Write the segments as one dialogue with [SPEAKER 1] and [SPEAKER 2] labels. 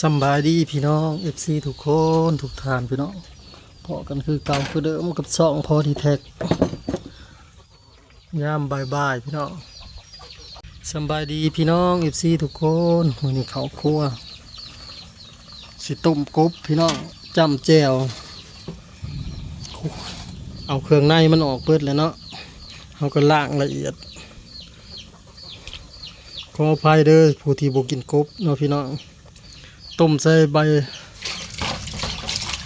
[SPEAKER 1] สบายดีพี่น้อง FC ทุกคนทุกทานพี่น้องพอกันคือเก่าคือเดิมกับสองพอทีแท็กยามบายบายพี่น้องสบายดีพี่น้อง FC ทุกคนมื้อนี้เขาครัวสิต้มกบพี่น้องจำแจวเอาเครื่องในมันออกเปิดแล้วเนาะเอาก็ล้างละเอียดขออภัยเด้อผู้ที่บกินกบเนาะพี่น้อง ต้มใส่ใบ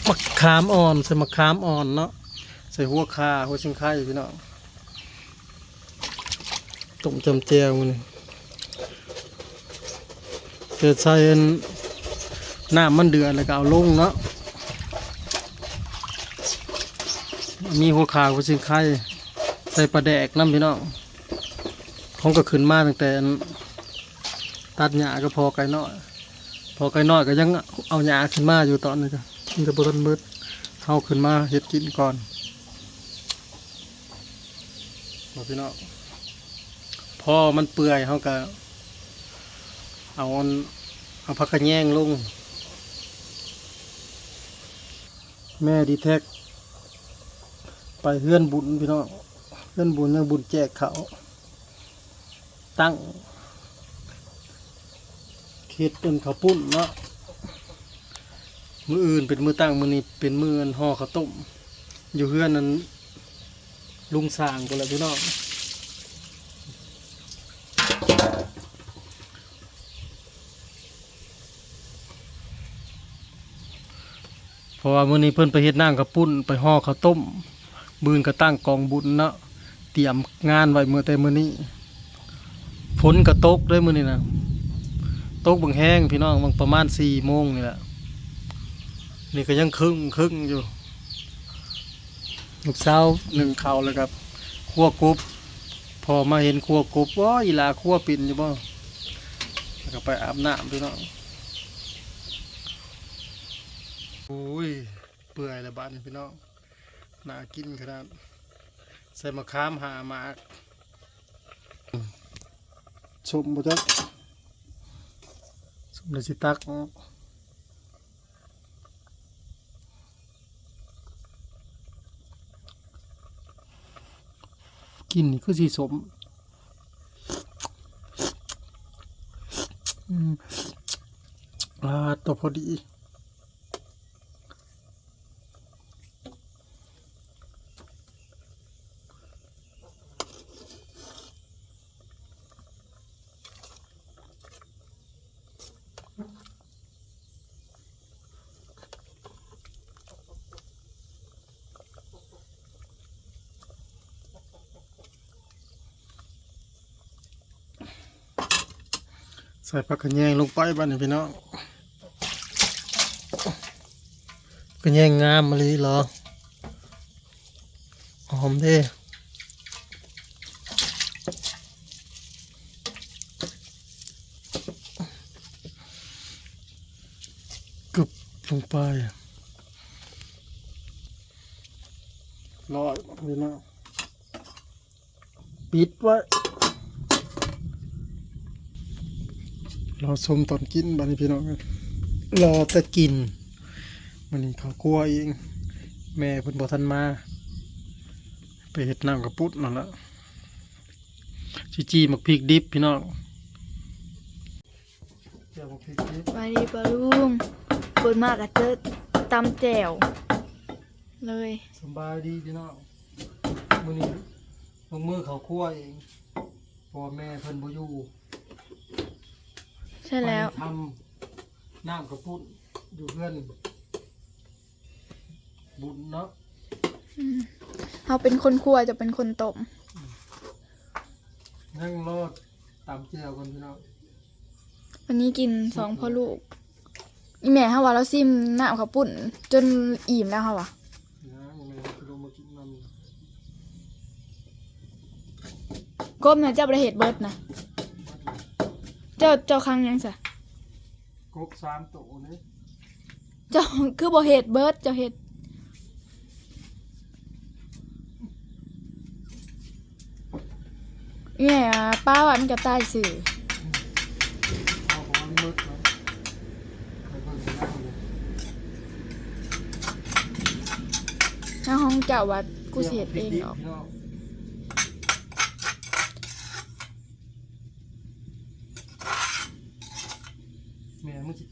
[SPEAKER 1] มะขามอ่อนใส่มะขามอ่อนเนาะใส่หัวคาหัวชิงไข่พี่น้องต้มจำแจวมันเกิดใส่น้ำมันเดือดแล้วก็เอาลงเนาะมีหัวคาหัวชิงไข่ใส่ปลาแดกน้ำพี่น้องของก็ขึ้นมาตั้งแต่ตัดหญ้าก็พอไก่น้อย พอไก่น้อยก็ยังเอาหญ้าขึ้นมาอยู่ตอนนี้ก็มันจะบทันมืดเอาขึ้นมาเฮ็ดกินก่อนบอกพี่น้องพอมันเปื่อยเขาก็เอาอนเอาผักกระแยงลง แม่ดีแท็ก ไปเฮื่อนบุญพี่น้องเฮื่อนบุญยังบุญแจกเขาตั้ง เฮ็ดเป็นข้าวปุ้นเนาะมืออื่นเป็นมือตั้งมือนี้เป็นมืออันห่อข้าวต้มอยู่เฮือนนั้นลุงสร้างกันแล้วพี่น้องเพราะว่ามื้อนี้เพิ่นไปเฮ็ดน้ำข้าวปุ้นไปห่อข้าวต้มบืนก็ตั้งกองบุญเนาะเตรียมงานไว้เมื้อแต่มื้อนี้ฝนก็ตกด้วยมื้อนี้นะ ตกบางแห้งพี่น้องบางประมาณสี่โมงนี่แหละ นี่ก็ยังครึ่งครึ่งอยู่ลูกสาวหนึ่งเขาเลยครับคั่วกรุบพอมาเห็นคั่วกรุบว่าอีลาคั่วปิ่นอยู่บ่แล้วก็ไปอาบน้ำพี่น้องโอ้ยเปื่อยแล้วบ้านพี่น้องน่ากินขนาดใส่มะขามหามากชมบ่จ๊ะ เด็จสิตักออกกินนี่คือสีสมอืมอ่าตัวพอดี ใส่ผักกระแยงลงไปบ้านนี่พี่น้องกระแยงงามมาเลยเหรอหอมเด้กึบลงไปรอพี่น้องปิดไว้ รอชมตอนกินบัดนี้พี่น้องเอ้ยรอแต่กินมันนี้เขากลัวเอง แม่เพิ่นบ่ทันมา ไปเฮ็ดน้ำกระปุดนั่นละชิจีหมักพริกดิบพี่น้องเจียวหมักพริกดิบ
[SPEAKER 2] ไปดีปะลุงเปิดมากอะเจอตำแจ่วเลย
[SPEAKER 1] สำบายดีพี่น้องมื้อนี้ลงมือเขาครัวเองเพราะว่าแม่เพิ่นบ่อยู่
[SPEAKER 2] ใช่แล้ว
[SPEAKER 1] ไปทำน้ำกระปุดอยู่เพื่อน บุญเนาะ
[SPEAKER 2] เขาเป็นคนครัวจะเป็นคนต้ม
[SPEAKER 1] นั่งรอดตามแจวกันพี่น้อง
[SPEAKER 2] วันนี้กินสองพ่อลูกอีแม่เขาว่าเราซิมน้ำข้าวปุ่นจนอิ่มแล้วเขาวะ
[SPEAKER 1] นะยังไงก็ลงมากินมัน
[SPEAKER 2] ก้มเนี่ยเจ้าประเหตุเบิร์ดนะ เจ้าเจ้าครั้งยังสะ
[SPEAKER 1] กบสามตัวเลย
[SPEAKER 2] เจ้าคือบ่เห็ดเบิร์ดเจ้าเห็ดเนี่ยป้าว่ามันก็ตายสื่อ
[SPEAKER 1] เอาของมับิ่งข้างล่า
[SPEAKER 2] ห้องเจ้าวัดกูเสียเอง
[SPEAKER 1] หรอ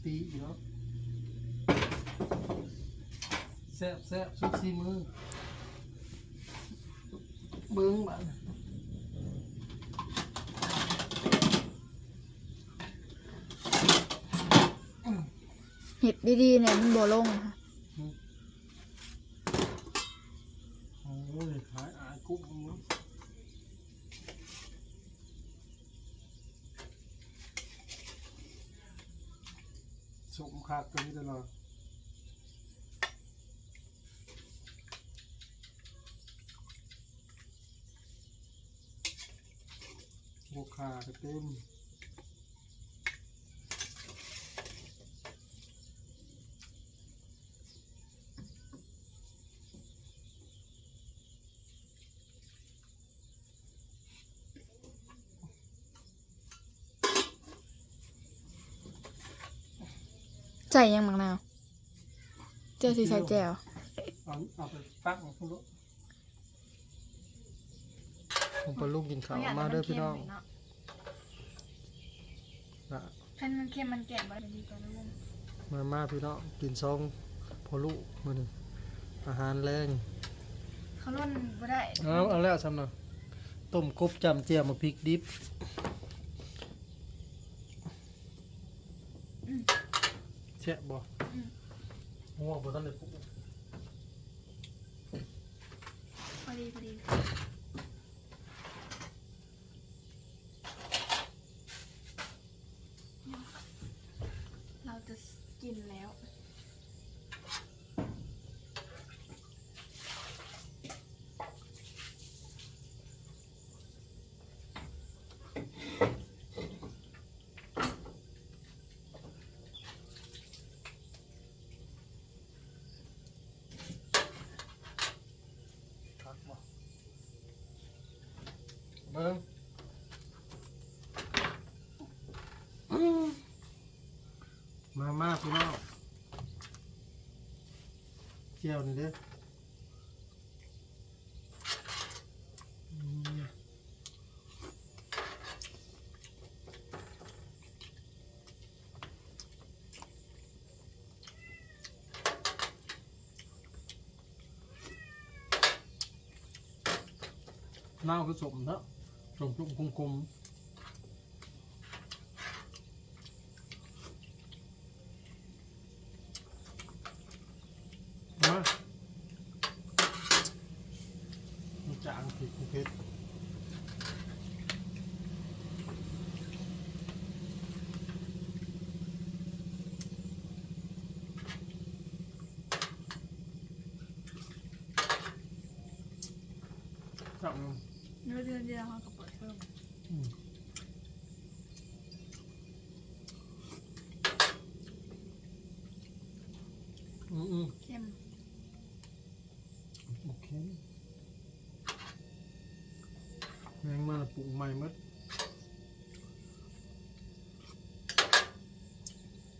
[SPEAKER 1] ตีอยู่เนาะแซ่บแซ่บซุปซีมือเบิ้งบ้าน
[SPEAKER 2] เฮ็ดดีๆเนี่ยมันบ่ลงค่ะ
[SPEAKER 1] โอ้ยหายอายกุ๊บมึง สมคักกันนี่ตลอดบวขาก็เต็ม
[SPEAKER 2] ใส่ยังมักนาว เจ้าสิใส่แจ่ว
[SPEAKER 1] เอาเอาไปตั้งพุ่นลูกผมไปลูกกินข้าวมาเด้อพี่น้องนะ
[SPEAKER 2] ถ้ามันเค็มมันแก่บ่ได้ดีกว่าลูก
[SPEAKER 1] มามาพี่น้องกินซองพอลูกมื้อนี้อาหารแรง
[SPEAKER 2] เขาล่นบ่ได้
[SPEAKER 1] เอาเอาแล้วซ้ำเนาะต้มกบจำเจียวมาพริกดิบ แช่บบ่หัวบ่ทันได้ปลุก
[SPEAKER 2] พอดีพอดีเราจะกินแล้ว
[SPEAKER 1] คักบ่เบิ่ง มามาพี่น้องเจียวนี่เด้ออืมน้าวผสมเนาะ สมจุ่มคมามันจางผิดเพชรจับมัน
[SPEAKER 2] เนื้อเดือนเดียวเขาก็เปิดเพิ่ม
[SPEAKER 1] อืม อืมอืม
[SPEAKER 2] เข้ม
[SPEAKER 1] โอเคแมงมาปรุงใหม่หมด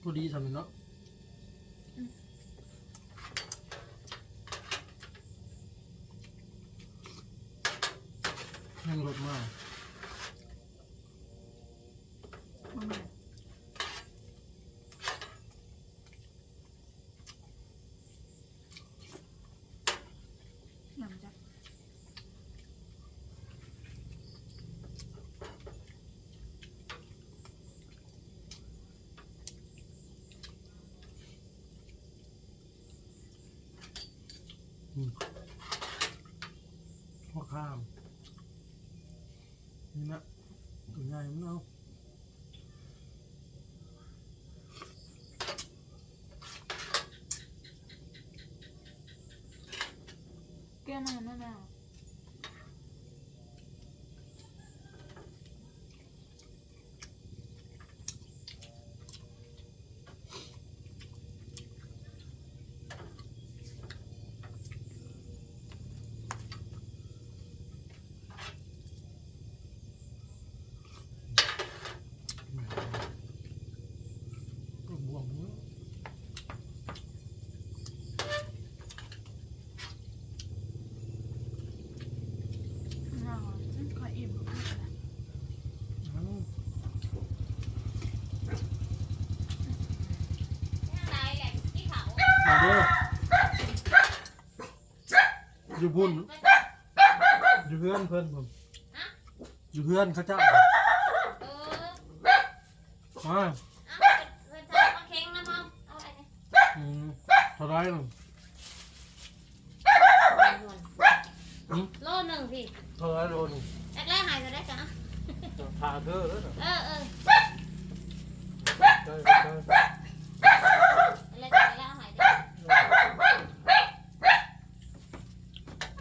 [SPEAKER 1] พอดีทำเนาะแม่งรสมาก
[SPEAKER 2] มาใหม่หลังจาก
[SPEAKER 1] พ่อข้าม นี่นะตัวใหญ่มันเอา
[SPEAKER 2] แก้มันไม่แม่
[SPEAKER 1] เด้ออยู่ พุ่นอยู่เพื่อนเพื่อนผมอยู่เพื่อนเขาเจ้า
[SPEAKER 3] เออ
[SPEAKER 1] มา
[SPEAKER 3] เอาเพื่อนทำมาเค้งนะพ่อเอาอะไรเนี่ย
[SPEAKER 1] อืมเท่าไรหนึ่งอืม
[SPEAKER 3] โลหนึ่งพี่
[SPEAKER 1] เท่าไรโลหนึง
[SPEAKER 3] แรกๆหายจะได้จ้ะ
[SPEAKER 1] ทาเด้อแล้ว
[SPEAKER 3] เออเออ
[SPEAKER 1] ได้ได้
[SPEAKER 3] อะไรจะแล้วหายได้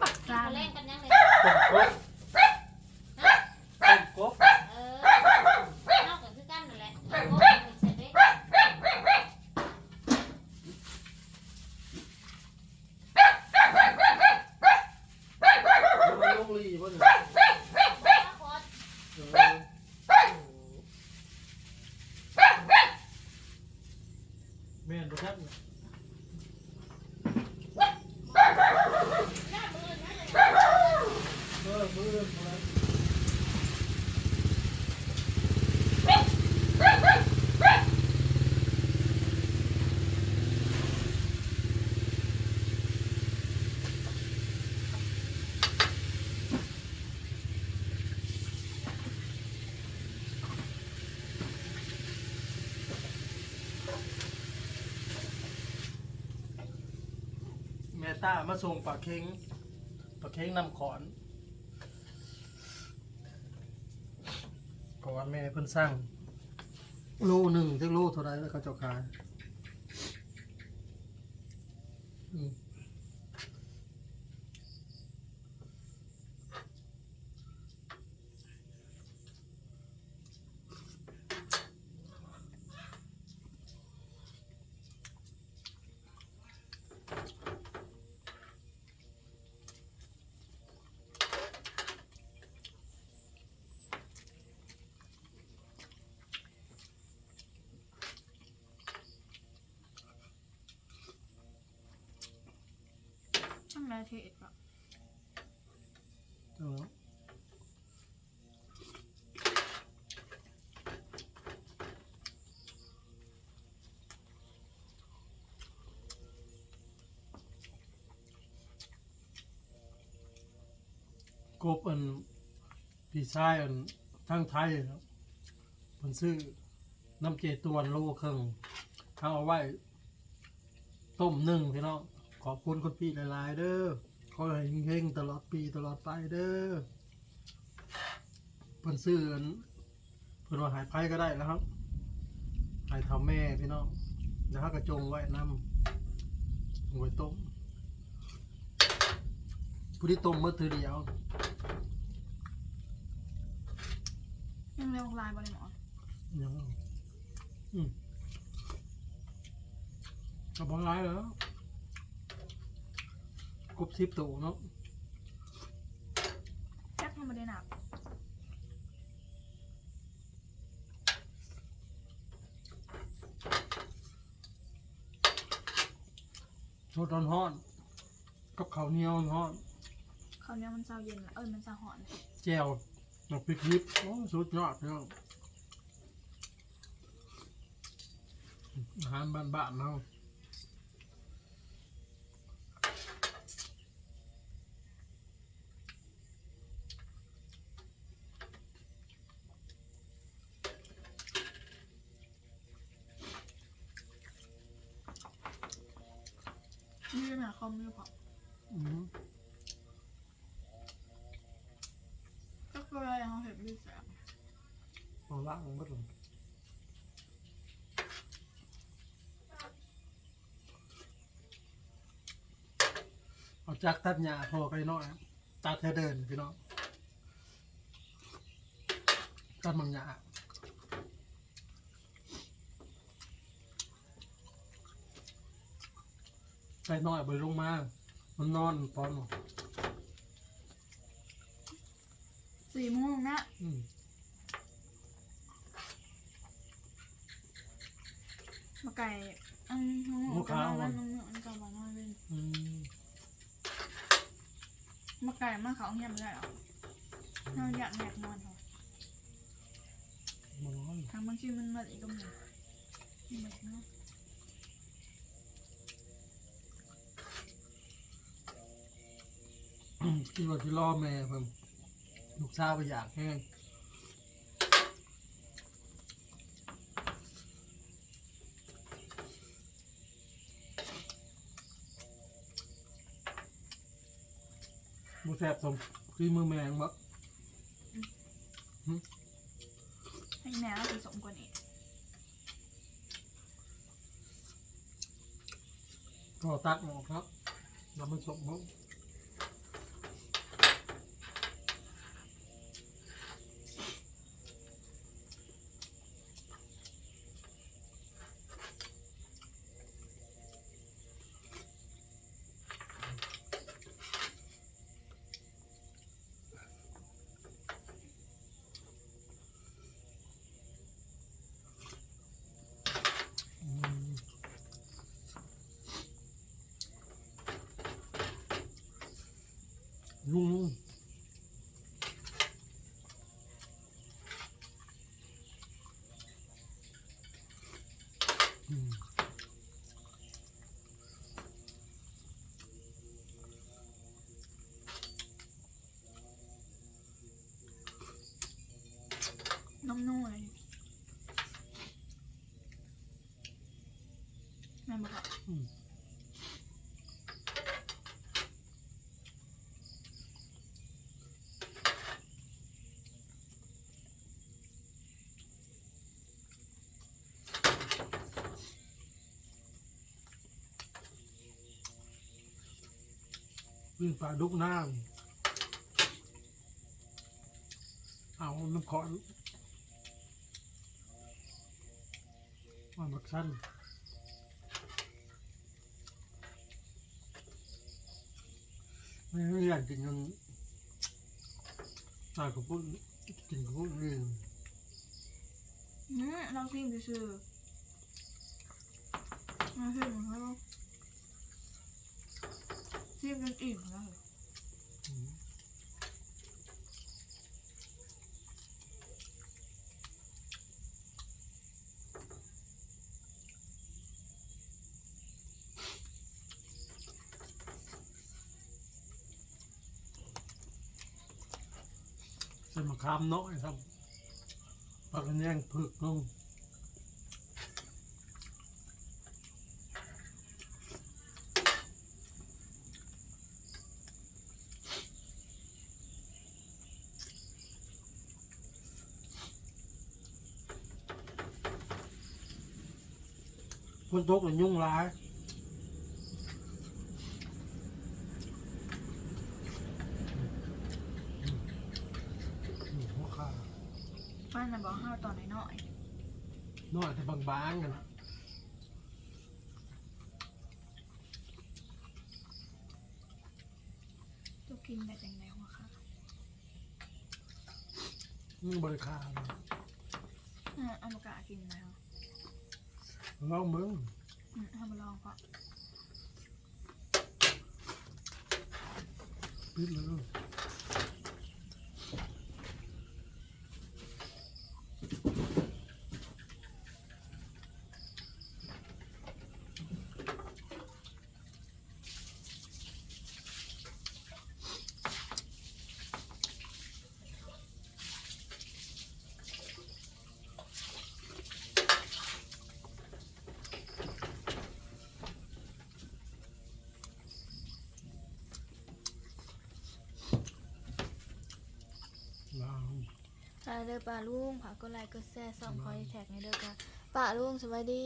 [SPEAKER 2] ปักซา
[SPEAKER 3] เขาเล่นกันยังเลย
[SPEAKER 1] ต้มกบต้มกบ
[SPEAKER 3] เออนอกจากคือกันนั่นแหละเอาโค้งไปเสร็จเลย
[SPEAKER 1] มันลงลีบ่เนี่ย
[SPEAKER 3] เอาโค้ง
[SPEAKER 1] เออแม่นบ่ทักเนี่ย
[SPEAKER 3] หน้ามือนะเลย
[SPEAKER 1] เออมือเท่าไร แม่ ต้ามาส่งปลาเค็งปลาเค็งนำขอนก่าแม่เพิ่นสร้างโลหนึ่งถึงโลเท่าไรแล้วเขาเจ้าขาย
[SPEAKER 2] ช่างไรเทศอะ
[SPEAKER 1] เอากบอันพี่ชายอันทั้งไทยครับเพิ่นซื้อน้ำเจตวนโลครึ่งเอาเอาไว้ ต้มนึ่งพี่น้อง ขอบคุณคุณพี่หลายๆเด้อขอให้เฮงๆตลอดปีตลอดไปเด้อเพิ่นซื้ออันเพิ่นว่าหายไพ่ก็ได้แล้วครับ หายเท่าแม่พี่น้องแล้วเขากระจงไว้นำเอาไว้ต้มผู้ที่ต้มเมื่อเธอเดียว
[SPEAKER 2] ยังเร็วลายบริหมอ
[SPEAKER 1] ยังอืมกระบอกร้ายแล้ว กบทิพตัวเนาะ
[SPEAKER 2] แจ็คทำมาได้หนัก
[SPEAKER 1] โชดร้อนๆกับข้าวเหนียวร้อน
[SPEAKER 2] เขาวเนี้ยมันเศร้าเย็นอะเอ้ยมันเศร้าหอน
[SPEAKER 1] แจ่วดอกพริกยิบโอ้สุดยอดเนาะอาหารบ้านๆเนาะ嗯
[SPEAKER 2] นี่เป็นหาคอ มหรือเปล่า
[SPEAKER 1] อืม
[SPEAKER 2] ก็คืออะไรเขาเห็นดีแสบ
[SPEAKER 1] เอาล่างก็ถึงเอาจักตัดหญ้าพอไปหน่อยตัดให้เดินพี่น้องตัดมังหญ้า ไปหน่อยไปลงมา มันนอนตอน
[SPEAKER 2] สี่โมงนะ
[SPEAKER 1] อืม
[SPEAKER 2] มาไก่อันน้องๆกันเอาวันน้องๆอันกันวันน้อยเป็น
[SPEAKER 1] อืม
[SPEAKER 2] มาไก่มาเขาเงียบไม่ได้หรอเราอยากแหนกนอนเขา
[SPEAKER 1] มันนอน
[SPEAKER 2] ทางบางทีมันมาอีกก็มีแบบเนาะ
[SPEAKER 1] คิดว่าที่ล่อแม่เพิ่นลูกสาวไปอยากแห้งมูแซบสมคือมือแมงบ่
[SPEAKER 2] ให้แม่เราผสมกว่านี้
[SPEAKER 1] ก็ตัดออกครับแล้วมันสมบ่อืมลุงลุงอืม
[SPEAKER 2] น้องนู่เลยแม่บอก ว่า
[SPEAKER 1] อืมวิ่งปลาดุกน้ำเอาน้ำขอนมาบักสั้น ม่ไม่อยากกินกันตายกับพวกกินกับพวกนี้
[SPEAKER 2] อืมเราซิมซื่อๆเราซิมแล้วซิมจนอิ่มแล้วเหรอ
[SPEAKER 1] อื ใส่มะขามน้อยครับปลากแยงผึกลงฝนตกแล้วยุ่งร้ายอืมหัวขา
[SPEAKER 2] ป้าน่ะบอกห้าวตอนน้อย
[SPEAKER 1] น้อยแต่บางๆกันนะ
[SPEAKER 2] ๆจะกินได้จังไงวะคะ
[SPEAKER 1] มันบริคาเลย
[SPEAKER 2] เออเอามากะกินแล้ว
[SPEAKER 1] ลองมึง
[SPEAKER 2] อืมเอามาลองเพราะ
[SPEAKER 1] ปิดเลยลอง
[SPEAKER 2] ใช่เด้อป้าลุงผักก็ไลค์ก็แซ่ซ่อมคอยแท็กในเด้อกันป้าลุงสวัสดี